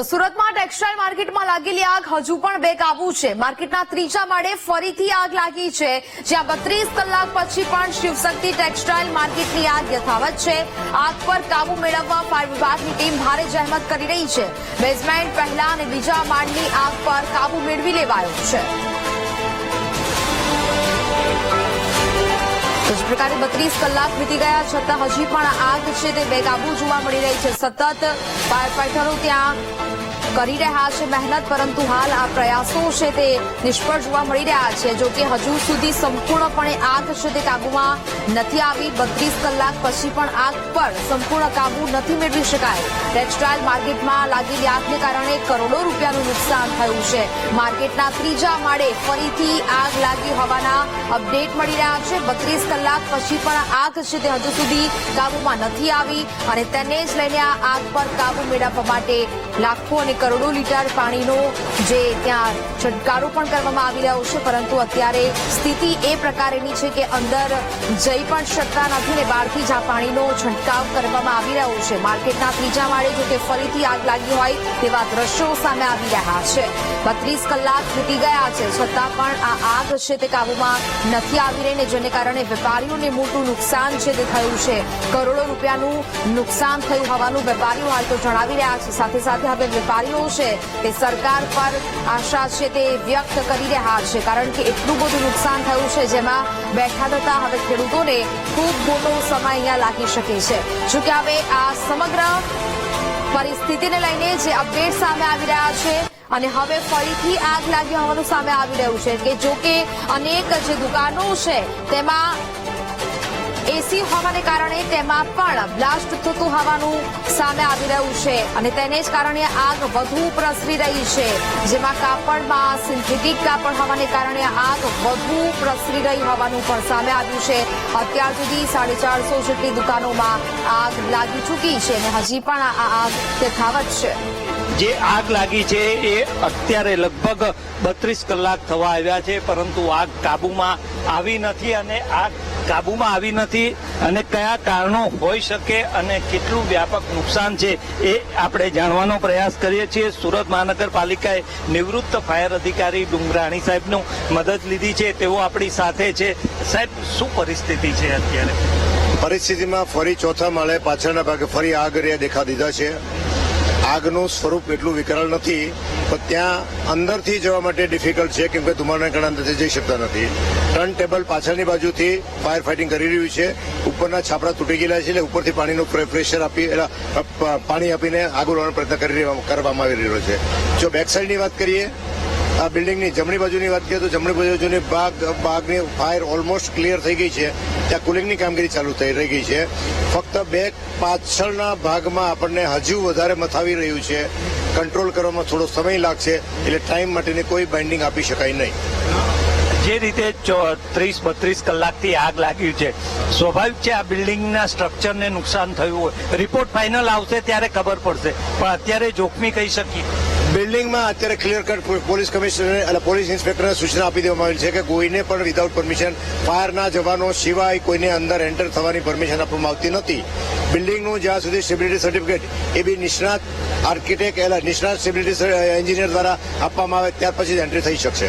તો સુરતમાં ટેક્સટાઇલ માર્કેટમાં લાગેલી આગ હજુ પણ બેકાબુ છે. માર્કેટના ત્રીજા માળે ફરીથી આગ લાગી છે. જ્યાં બત્રીસ કલાક પછી પણ શિવશક્તિ ટેક્સટાઇલ માર્કેટની આગ યથાવત છે. આગ પર કાબુ મેળવવા ફાયર વિભાગની ટીમ ભારે જહેમત કરી રહી છે. બેઝમેન્ટ પહેલા અને બીજા માળની આગ પર કાબુ મેળવી લેવાયો છે. જ પ્રકારે બત્રીસ કલાક વીતી ગયા, છતાં હજી પણ આગ છે તે બેકાબુ જોવા મળી રહી છે. સતત ફાયર ફાઈટરો ત્યાં કરી રહ્યા છે મહેનત, પરંતુ હાલ આ પ્રયાસો છે તે નિષ્ફળ જોવા મળી રહ્યા છે. જો કે હજુ સુધી સંપૂર્ણપણે આગ છે તે કાબુમાં નથી આવી. બત્રીસ કલાક પછી પણ આગ પર સંપૂર્ણ કાબુ નથી મેળવી શકાય. ટેક્સટાઇલ માર્કેટમાં લાગેલી આગને કારણે કરોડો રૂપિયાનું નુકસાન થયું છે. માર્કેટના ત્રીજા માળે ફરીથી આગ લાગી હોવાના અપડેટ મળી રહ્યા છે. બત્રીસ કલાક પછી પણ આગ છે તે હજુ સુધી કાબુમાં નથી આવી અને તેને જ લઈને આગ પર કાબુ મેળવવા માટે લાખો અને કરોડો લીટર પાણીનો જે ત્યાં છંટકારો પણ કરવામાં આવી રહ્યો છે, પરંતુ અત્યારે સ્થિતિ એ પ્રકારેની છે કે અંદર જઈ પણ શકતા નથી ને બહારથી જ આ પાણીનો છંટકાવ કરવામાં આવી રહ્યો છે. માર્કેટના ત્રીજા માળે જો કે ફરીથી આગ લાગી હોય તેવા દ્રશ્યો સામે આવી રહ્યા છે. બત્રીસ કલાક વીતી ગયા છે, છતાં પણ આ આગ છે તે કાબુમાં નથી આવી રહી ને જેને કારણે વેપારીઓને મોટું નુકસાન છે તે થયું છે. કરોડો રૂપિયાનું નુકસાન થયું હોવાનું વેપારીઓ હાલ તો જણાવી રહ્યા છે. સાથે સાથે હવે વેપારીઓ છે તે સરકાર પર આશા છે તે વ્યક્ત કરી રહ્યા છે, કારણ કે એટલું બધું નુકસાન થયું છે જેમાં બેઠા થતા હવે ખેડૂતોને ખૂબ મોટો સમય અહીંયા લાગી શકે છે. જો કે હવે આ સમગ્ર પરિસ્થિતિને લઈને જે અપડેટ સામે આવી રહ્યા છે અને હવે ફરીથી આગ લાગી હોવાનું સામે આવી રહ્યું છે કે જો કે અનેક જે દુકાનો છે તેમાં એસી હોવાને કારણે તેમાં પણ બ્લાસ્ટ થતું હોવાનું સામે આવી રહ્યું છે અને તેને જ કારણે આગ વધુ પ્રસરી રહી છે. જેમાં કાપડમાં સિન્થેટિક કાપડ હોવાને કારણે આગ વધુ પ્રસરી રહી હોવાનું પણ સામે આવ્યું છે. અત્યાર સુધી સાડી ચારસો જેટલી દુકાનોમાં આગ લાગી ચૂકી છે અને હજી પણ આ આગ યથાવત છે. જે આગ લાગી છે એ અત્યારે લગભગ બત્રીસ કલાક થવા આવ્યા છે, પરંતુ આગ કાબુમાં આવી નથી અને આગ કાબુમાં આવી નથી અને કયા કારણો હોઈ શકે અને કેટલું વ્યાપક નુકસાન છે એ આપણે જાણવાનો પ્રયાસ કરીએ છીએ. સુરત મહાનગરપાલિકાએ નિવૃત્ત ફાયર અધિકારી ડુંગરાણી સાહેબનું મદદ લીધી છે. તેઓ આપણી સાથે છે. સાહેબ, શું પરિસ્થિતિ છે અત્યારે? પરિસ્થિતિમાં ફરી ચોથા માળે પાછળના ભાગે ફરી આગ દેખા દીધા છે. આગનું સ્વરૂપ એટલું વિકરાળ નથી, પણ ત્યાં અંદરથી જવા માટે ડિફિકલ્ટ છે કેમ કે ધુમાડાના કારણે અંદરથી જઈ શકતા નથી. ટર્ન ટેબલ પાછળની બાજુથી ફાયર ફાઇટિંગ કરી રહ્યું છે. ઉપરના છાપરા તૂટી ગયેલા છે, એટલે ઉપરથી પાણીનું પ્રે- પ્રેશર આપી પાણી આપીને આગળ પ્રયત્ન કરી કરવામાં આવી રહ્યો છે. જો બેક સાઈડની વાત કરીએ આ બિલ્ડિંગની જમણી બાજુની વાત કરીએ તો જમણી બાજુની ભાગ બાગની ફાયર ઓલમોસ્ટ ક્લિયર થઈ ગઈ છે. ત્યાં કુલિંગની કામગીરી ચાલુ થઈ રહી ગઈ છે. ફક્ત બે પાછળના ભાગમાં આપણને હજુ વધારે મથાવી રહ્યું છે. કંટ્રોલ કરવામાં થોડો સમય લાગશે, એટલે ટાઈમ માટેની કોઈ બાઇન્ડિંગ આપી શકાય નહીં. જે રીતે ત્રીસ, બત્રીસ કલાકથી આગ લાગ્યું છે. સ્વાભાવિક છે આ બિલ્ડિંગના સ્ટ્રક્ચરને નુકસાન થયું હોય. રિપોર્ટ ફાઇનલ આવશે ત્યારે ખબર પડશે. પણ અત્યારે જોખમી કહી શકીએ. બિલ્ડિંગમાં અત્યારે ક્લિયર કટ પોલીસ કમિશનર અને પોલીસ ઇન્સ્પેક્ટરને સૂચના આપી દેવામાં આવેલ છે કે કોઈને પણ વિધાઉટ પરમિશન ફાયરના જવાનો સિવાય કોઈને અંદર એન્ટર થવાની પરમિશન આપવામાં આવતી નથી. બિલ્ડિંગનું જ્યાં સુધી સ્ટેબિલિટી સર્ટિફિકેટ એ બી નિષ્ણાત આર્કિટેક્ટ એટલે નિષ્ણાત સ્ટેબિલિટી એન્જિનિયર દ્વારા આપવામાં આવે, ત્યાર પછી જ એન્ટ્રી થઈ શકશે.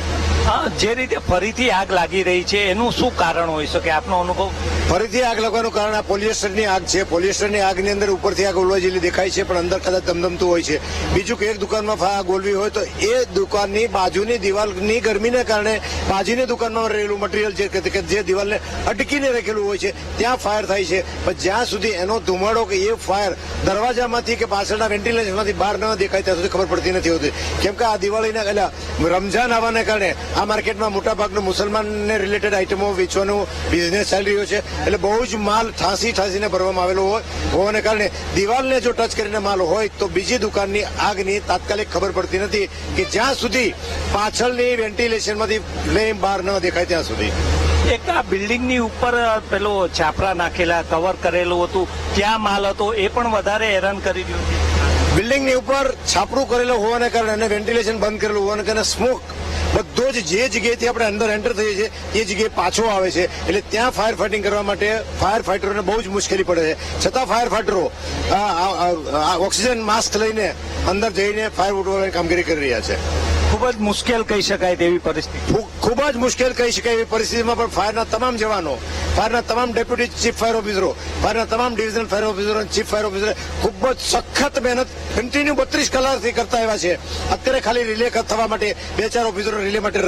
જે રીતે ફરીથી આગ લાગી રહી છે, એનું શું કારણ હોઈ શકે? આપનો અનુભવ? ફરીથી આગ લાગવાનું કારણ આ પોલિએસ્ટરની આગ છે. પોલિએસ્ટરની આગની અંદર ઉપરથી આગ ઓલવા દેખાય છે, પણ અંદર કદાચ ધમધમતું હોય છે. બીજું કે એક દુકાનમાં આગ ઓલવી હોય તો એ દુકાનની બાજુની દિવાલની ગરમીને કારણે બાજુની દુકાનમાં રહેલું મટીરિયલ જે જે દિવાલને અટકીને રાખેલું હોય છે, ત્યાં ફાયર થાય છે. પણ જ્યાં સુધી એનો ધુમાડો કે એ ફાયર દરવાજામાંથી કે પાછળના વેન્ટિલેશનમાંથી બહાર ન દેખાય, ત્યાં સુધી ખબર પડતી નથી હોતી. કેમ કે આ દિવાળીના એટલે રમઝાન આવવાને કારણે આ માર્કેટમાં મોટાભાગનું મુસલમાનને રિલેટેડ આઇટમો વેચવાનું બિઝનેસ ચાલી રહ્યો છે. એટલે બહુ જ માલ ઠાંસી ઠાંસીને ભરવામાં આવેલો હોય. હોવાને કારણે દિવાલને જો ટચ કરીને માલ હોય તો બીજી દુકાનની આગની તાત્કાલિક ખબર પડતી નથી કે જ્યાં સુધી પાછળની વેન્ટિલેશનમાંથી ફ્લેમ બહાર ન દેખાય ત્યાં સુધી. એક આ બિલ્ડિંગની ઉપર પેલો છાપરા નાખેલા કવર કરેલું હતું ત્યાં માલ હતો એ પણ વધારે હેરાન કરી રહ્યું બિલ્ડિંગની ઉપર છાપરું કરેલું હોવાને કારણે અને વેન્ટિલેશન બંધ કરેલું હોવાને કારણે સ્મોક બધો જ જે જગ્યાએથી આપણે અંદર એન્ટર થઈએ છીએ, એ જગ્યાએ પાછો આવે છે. એટલે ત્યાં ફાયર ફાઇટિંગ કરવા માટે ફાયર ફાઇટરોને બહુ જ મુશ્કેલી પડે છે. છતાં ફાયર ફાઇટરો ઓક્સિજન માસ્ક લઈને અંદર જઈને ફાયર ઉઠવાની કામગીરી કરી રહ્યા છે. ખૂબ જ મુશ્કેલ કહી શકાય તેવી પરિસ્થિતિ. ખૂબ જ મુશ્કેલ કહી શકાય એવી પરિસ્થિતિમાં પણ ફાયરના તમામ જવાનો, ફાયરના તમામ ડેપ્યુટી ચીફ ફાયર ઓફિસરો, ફાયરના તમામ ડિવિઝન ફાયર ઓફિસરો, ચીફ ફાયર ઓફિસરો ખૂબ જ સખત મહેનત કન્ટિન્યુ બત્રીસ કલાકથી કરતા આવ્યા છે. અત્યારે ખાલી રિલે થવા માટે બે ચાર ઓફિસરો રિલે માટે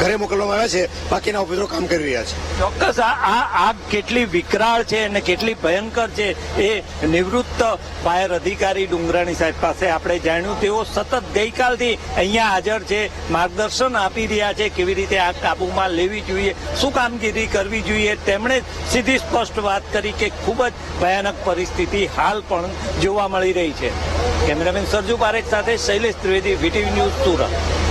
ઘરે મોકલવામાં આવ્યા છે. બાકીના ઓફિસરો કામ કરી રહ્યા છે. ચોક્કસ આ આગ કેટલી વિકરાળ છે અને કેટલી ભયંકર છે એ નિવૃત્ત ફાયર અધિકારી ડુંગરાણી સાહેબ પાસે આપણે જાણ્યું. તેઓ સતત ગઈકાલથી અહીંયા હાજર છે, માર્ગદર્શન આપી રહ્યા છે કેવી રીતે આગ કાબુમાં લેવી જોઈએ, શું કામગીરી કરવી જોઈએ. તેમણે સીધી સ્પષ્ટ વાત કરી કે ખૂબ જ ભયાનક પરિસ્થિતિ હાલ પણ જોવા મળી રહી છે. કેમેરામેન સરજુ પારેખ સાથે શૈલેષ ત્રિવેદી વીટીવી ન્યૂઝ સુરત.